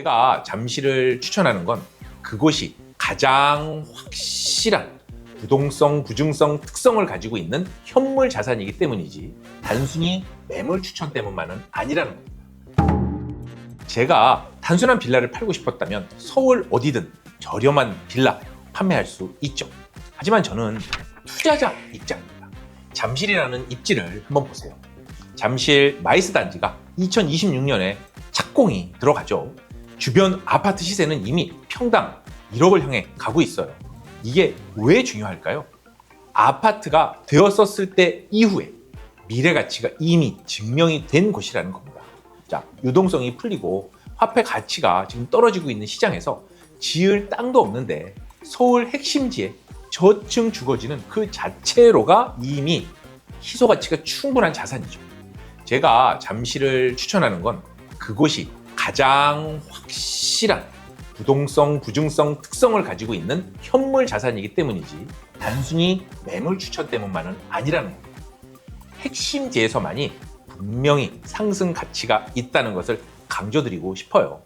제가 잠실을 추천하는 건 그곳이 가장 확실한 부동성, 부증성 특성을 가지고 있는 현물 자산이기 때문이지 단순히 매물 추천 때문만은 아니라는 겁니다. 제가 단순한 빌라를 팔고 싶었다면 서울 어디든 저렴한 빌라 판매할 수 있죠. 하지만 저는 투자자 입장입니다. 잠실이라는 입지를 한번 보세요. 잠실 마이스 단지가 2026년에 착공이 들어가죠. 주변 아파트 시세는 이미 평당 1억을 향해 가고 있어요. 이게 왜 중요할까요? 아파트가 되었었을 때 이후에 미래 가치가 이미 증명이 된 곳이라는 겁니다. 자, 유동성이 풀리고 화폐 가치가 지금 떨어지고 있는 시장에서 지을 땅도 없는데 서울 핵심지에 저층 주거지는 그 자체로가 이미 희소 가치가 충분한 자산이죠. 제가 잠실을 추천하는 건 그곳이 가장 확실한 부동성, 부증성 특성을 가지고 있는 현물 자산이기 때문이지 단순히 매물 추천 때문만은 아니라는 겁니다. 핵심지에서만이 분명히 상승 가치가 있다는 것을 강조드리고 싶어요.